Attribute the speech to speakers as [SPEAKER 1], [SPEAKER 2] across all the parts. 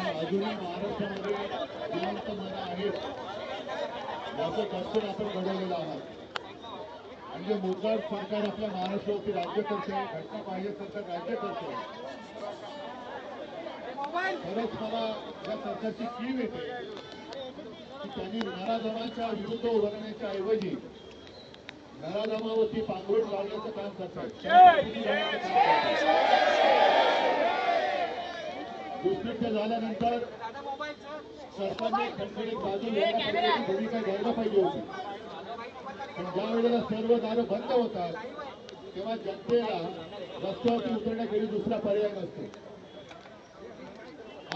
[SPEAKER 1] अजूनही महाराष्ट्रामध्ये जिवंत मन आहेत याचं दर्शन आपण घडवलेलं आहात जे मुद्दाड सरकार आपल्या महाराष्ट्रावरती राज्य करते घटना पाहिजे सरकार राज्य करते खरंच मला या सरकारची कीव येते की त्यांनी नराधमाच्या विरुद्ध उभारण्याच्या ऐवजी नराधमावरती पांघरुण लावण्याचं काम करतात दुष्कृत्य झाल्यानंतर सरकारने खणखणीत बाजू घेण्यासाठी भूमिका घ्यायला पाहिजे होती. पण ज्या वेळेला सर्व दारं बंद होतात तेव्हा जनतेला रस्त्यावरती उतरण्याखेरी दुसरा पर्याय नसतो.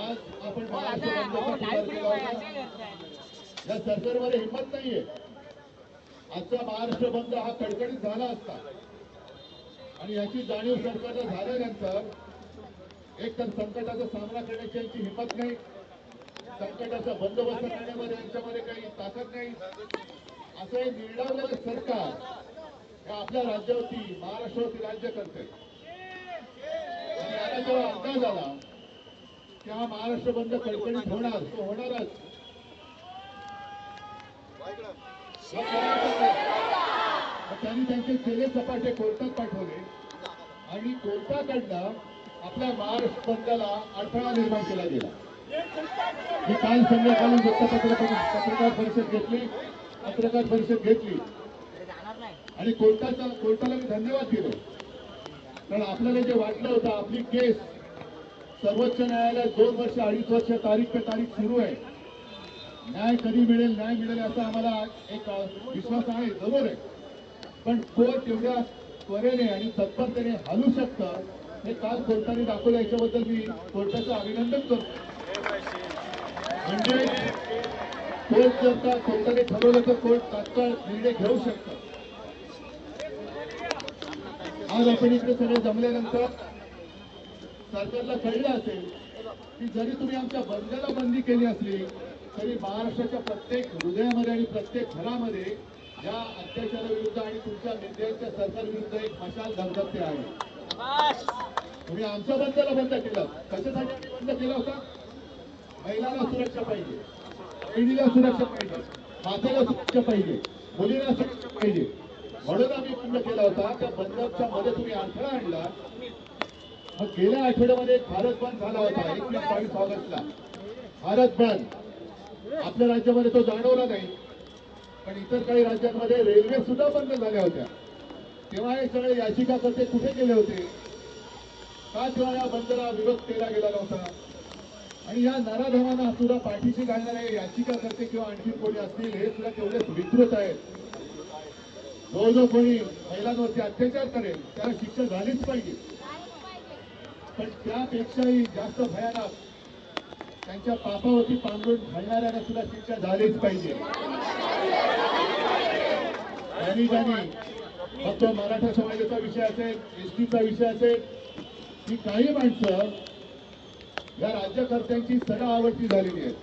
[SPEAKER 1] आज आपण केला होता. या सरकारमध्ये हिंमत नाहीये. आजचा महाराष्ट्र बंद हा कडकडीत झाला असता. आणि याची जाणीव सरकारला झाल्यानंतर एक तर संकटाचा सामना करण्याची यांची हिंमत नाही. संकटाचा बंदोबस्त करण्यामध्ये यांच्यामध्ये काही ताकद नाही. असं हे निर्डावलेलं सरकार हे आपल्या राज्यावरती महाराष्ट्रावरती राज्य करते. आणि जेव्हा अंदाज आला की हा महाराष्ट्र बंद कडकडीत होणार तो होणारच. त्यांनी त्यांचे चेले सपाटे कोर्टात पाठवले. आणि कोर्टाकडनं आपल्या महाराष्ट्र बंदाला अडथळा निर्माण केला गेला. मी काल संध्याकाळी वृत्तपत्र पत्रकार परिषद घेतली. पत्रकार परिषद घेतली. आणि कोर्टाचा कोर्टाला मी धन्यवाद दिलो. कारण आपल्याला जे वाटलं होतं आपली केस सर्वोच्च न्यायालयात दोन वर्ष अडीच वर्ष तारीख पे तारीख सुरू आहे. न्याय कधी मिळेल न्याय मिळेल असा आम्हाला एक विश्वास आहे जरूर आहे. पण कोर्ट एवढ्या त्वरेने आणि तत्परतेने हलू शकतं हे काल कोर्टाने दाखवलं याच्याबद्दल मी कोर्टाचं अभिनंदन करतो. म्हणजे कोर्ट जर का कोर्टाने ठरवलं तर कोर्ट तात्काळ निर्णय घेऊ शकतात. आज आपण इकडे सगळे जमल्यानंतर सरकारला कळलं असेल की जरी तुम्ही आमच्या बंदला बंदी केली असली तरी महाराष्ट्राच्या प्रत्येक हृदयामध्ये आणि प्रत्येक घरामध्ये या अत्याचाराविरुद्ध आणि तुमच्या नेत्यांच्या सरकारविरुद्ध एक मशाल धगधगते आहे. तुम्ही आमच्या बंदला बंद केलं. कशासाठी बंद केला होता? महिलांना सुरक्षा पाहिजे. बहिणीला सुरक्षा पाहिजे. मातेला सुरक्षा पाहिजे. मुलीला सुरक्षा पाहिजे. म्हणून आम्ही बंद केला होता. त्या बंदच्या मध्ये तुम्ही अडथळा आणला. मग गेल्या आठवड्यामध्ये भारत बंद झाला होता. एकवीस बावीस ऑगस्टला. भारत बंद. आपल्या राज्यामध्ये तो जाणवला नाही. पण इतर काही राज्यांमध्ये रेल्वे सुद्धा बंद झाल्या होत्या. तेव्हा हे सगळे याचिकाकर्ते कुठे गेले होते? का तेव्हा या बंदरा विरोध केला गेला नव्हता. आणि या नराधमांना सुद्धा पाठीशी घालणारे याचिकाकर्ते किंवा आणखी कोणी असतील हे सुद्धा तेवढेच विकृत आहेत. जो जो कोणी महिलांवरती अत्याचार करेल त्याला शिक्षा झालीच पाहिजे. पण त्यापेक्षाही जास्त भयानक त्यांच्या पापावरती पांघरून घालणाऱ्यांना सुद्धा शिक्षा झालीच पाहिजे. ज्यांनी ज्यांनी फक्त मराठा समाजाचा विषय असेल एसटीचा विषय असेल ही काही माणसं या राज्यकर्त्यांची सडा आवडती झालेली आहेत.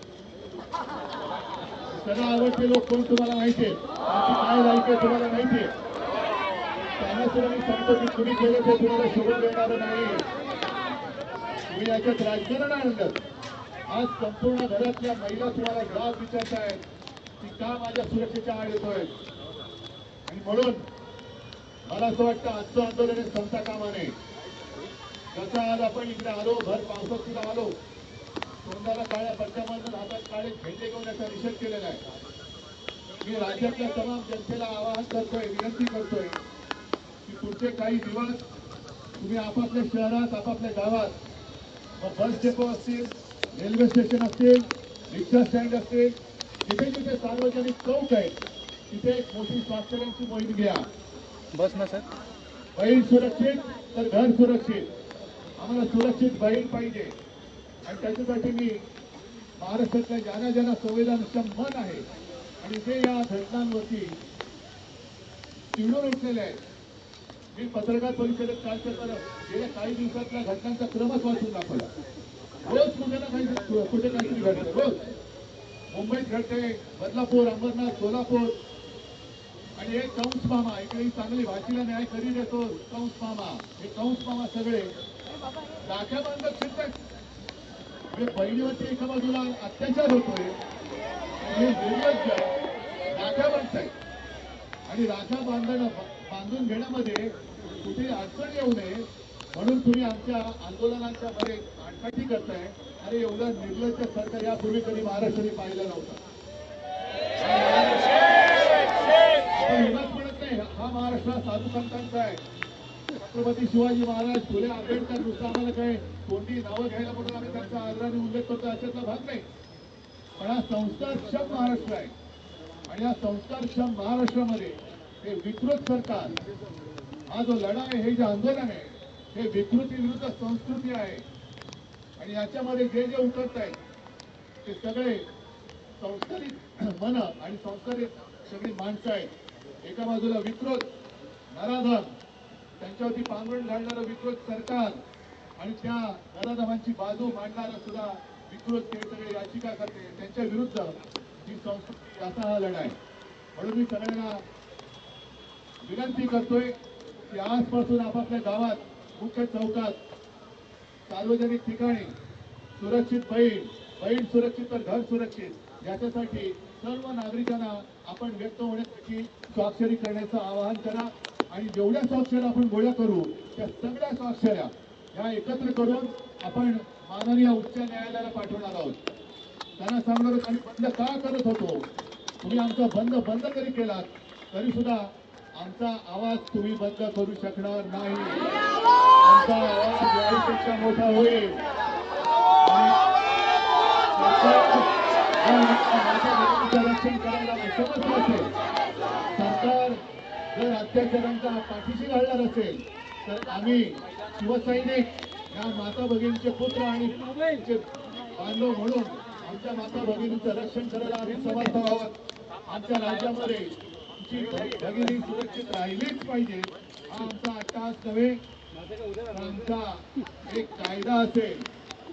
[SPEAKER 1] सडा आवडते लोक कोण तुम्हाला माहिती आहे काय लायकी तुम्हाला माहिती आहे? त्यांना सुद्धा मी सांगतो की तुम्ही केलं ते तुम्हाला शोभून देणार नाही. तुम्ही याच्यात राजकारण आणलं. आज संपूर्ण घरातल्या महिला तुम्हाला जाब विचारतायत की का माझ्या सुरक्षेच्या आड येतोय? आणि म्हणून मला असं वाटतं आजचं आंदोलन हे संपता कामा नये. जसं आज आपण इकडे आलो भर पावसात सुद्धा आलो. तोंडाला काळ्या पट्ट्यामधून हातात काळे झेंडे घेऊन याचा निषेध केलेला आहे. मी राज्यातल्या तमाम जनतेला आवाहन करतोय विनंती करतोय की पुढचे काही दिवस तुम्ही आपापल्या शहरात आपापल्या गावात मग बस डेपो असतील रेल्वे स्टेशन असतील रिक्षा स्टँड असतील जिथे जिथे सार्वजनिक चौक आहेत तिथे एक मोठी स्वास्थ्यांची मोहीम घ्या.
[SPEAKER 2] बस ना सर.
[SPEAKER 1] बैल सुरक्षित तर घर सुरक्षित. आम्हाला सुरक्षित बैल पाहिजे. आणि त्याच्यासाठी मी महाराष्ट्रातल्या ज्यांना ज्यांना संवेदनाचं मन आहे. आणि जे या घटनांवरती चिडून उठलेले आहेत मी पत्रकार परिषदेत काल तर गेल्या काही दिवसातल्या घटनांचा क्रमच वाचून दाखवला. रोज कुठे ना काही कुठे काहीतरी घडतं रोज. मुंबईत घडते बदलापूर अंबरनाथ सोलापूर आणि हे कंस मामा इकडे चांगली भाषेला न्याय करी देतो कंस मामा हे कंस मामा सगळे. राख्या बांधक शिक्षक म्हणजे बहिणीवरती एका बाजूला अत्याचार होतोय. आणि हे निर्लज्ज राख्या बांधताय आणि राख्या बांधणं बांधून घेण्यामध्ये कुठे अडचण येऊ नये. म्हणून तुम्ही आमच्या आंदोलनाच्या मध्ये आडकाठी करताय. अरे एवढं निर्लज्ज सरकार यापूर्वी कधी महाराष्ट्राने पाहिलं नव्हतं. नाही. हा महाराष्ट्र साधू संतांचा आहे. छत्रपती शिवाजी महाराज फुले आंबेडकर नुसतं आम्हाला काय कोणती नावं घ्यायला म्हणून आम्ही त्यांचा आदराने उल्लेख करतो याच्यातला भाग नाही. पण हा संस्कारक्षम महाराष्ट्र आहे. आणि या संस्कारक्षम महाराष्ट्रामध्ये हे विकृत सरकार हा जो लढा आहे हे जे आंदोलन आहे हे विकृती विरुद्ध संस्कृती आहे. आणि याच्यामध्ये जे जे उतरत आहेत ते सगळे संस्कारित मन आणि संस्कारित सगळी माणसं आहेत. एका बाजूला विकृत नराधम त्यांच्यावरती पांघरण घालणारं विकृत सरकार आणि त्या नराधमांची बाजू मांडणारं सुद्धा विकृत ते सगळे याचिका करते. त्यांच्या विरुद्ध ही संस्कृती असा हा लढा आहे म्हणून मी सगळ्यांना विनंती करतोय की आजपासून आपापल्या गावात मुख्य चौकात सार्वजनिक ठिकाणी सुरक्षित बहीण बहीण सुरक्षित तर घर सुरक्षित. याच्यासाठी सर्व नागरिकांना आपण व्यक्त होण्यासाठी स्वाक्षरी करण्याचं आवाहन करा आणि जेवढ्या स्वाक्षऱ्या आपण गोळ्या करू त्या सगळ्या स्वाक्षऱ्या या एकत्र करून आपण माननीय उच्च न्यायालयाला पाठवणार आहोत. त्यांना सांगणार आम्ही बंद का करत होतो? तुम्ही आमचा बंद बंद जरी केलात तरी सुद्धा आमचा आवाज तुम्ही बंद करू शकणार नाही. आमचा आवाज यापेक्षा मोठा होईल. आणि रक्षण करायला समर्थ असेल सरकार जर अत्याचारांचा पाठीशी घालणार असेल तर आम्ही शिवसैनिक या माता भगिनीचे पुत्र आणि बांधव म्हणून आमच्या माता भगिनीचं रक्षण करायला आम्ही समर्थ आहोत आमच्या राज्यामध्ये तुमची भगिनी सुरक्षित राहिलीच पाहिजे हा आमचा अट्टास नव्हे आमचा एक कायदा असेल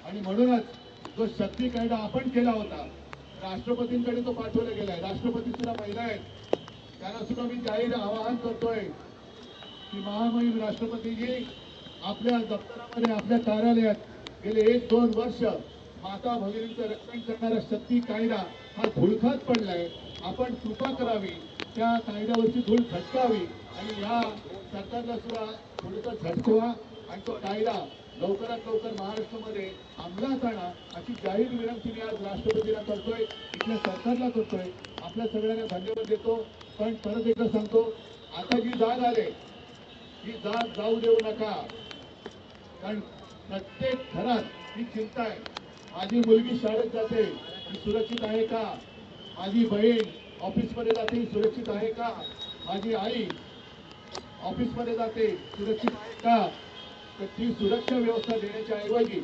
[SPEAKER 1] आणि म्हणूनच जो शक्ती कायदा आपण केला होता राष्ट्रपतींकडे तो पाठवला गेलाय. राष्ट्रपती सुद्धा महिला आहेत. त्यांना सुद्धा मी जाहीर आवाहन करतोय की महामहिम राष्ट्रपतीजी आपल्या दप्तरामध्ये आपल्या कार्यालयात गेले एक दोन वर्ष माता भगिनीचं रक्षण करणारा शक्ती कायदा हा धुळखात पडलाय. आपण कृपा करावी त्या कायद्यावरची धूळ झटकावी आणि या सरकारला सुद्धा थोडंसं झटकवा आणि तो कायदा लवकरात लवकर महाराष्ट्रामध्ये अंमलात आणा अशी जाहीर विनंती मी आज राष्ट्रपतीला करतोय इथल्या सरकारला करतोय. आपल्या सगळ्यांना धन्यवाद देतो. पण परत एकदा सांगतो आता जी जाग आले ही जाग जाऊ देऊ नका. कारण प्रत्येक घरात ही चिंता आहे. माझी मुलगी शाळेत जाते ही सुरक्षित आहे का? माझी बहीण ऑफिसमध्ये जाते ही सुरक्षित आहे का? माझी आई ऑफिसमध्ये जाते सुरक्षित आहे का? तर ती सुरक्षा व्यवस्था देण्याच्या ऐवजी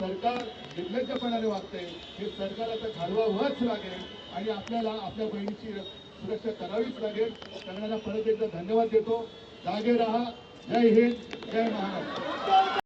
[SPEAKER 1] सरकार निर्लज्जपणाने वागते हे सरकाराचा घालवा घालवावंच लागेल आणि आपल्याला आपल्या बहिणीची सुरक्षा करावीच लागेल. सगळ्यांना परत एकदा धन्यवाद देतो. जागे रहा. जय हिंद. जय महाराष्ट्र.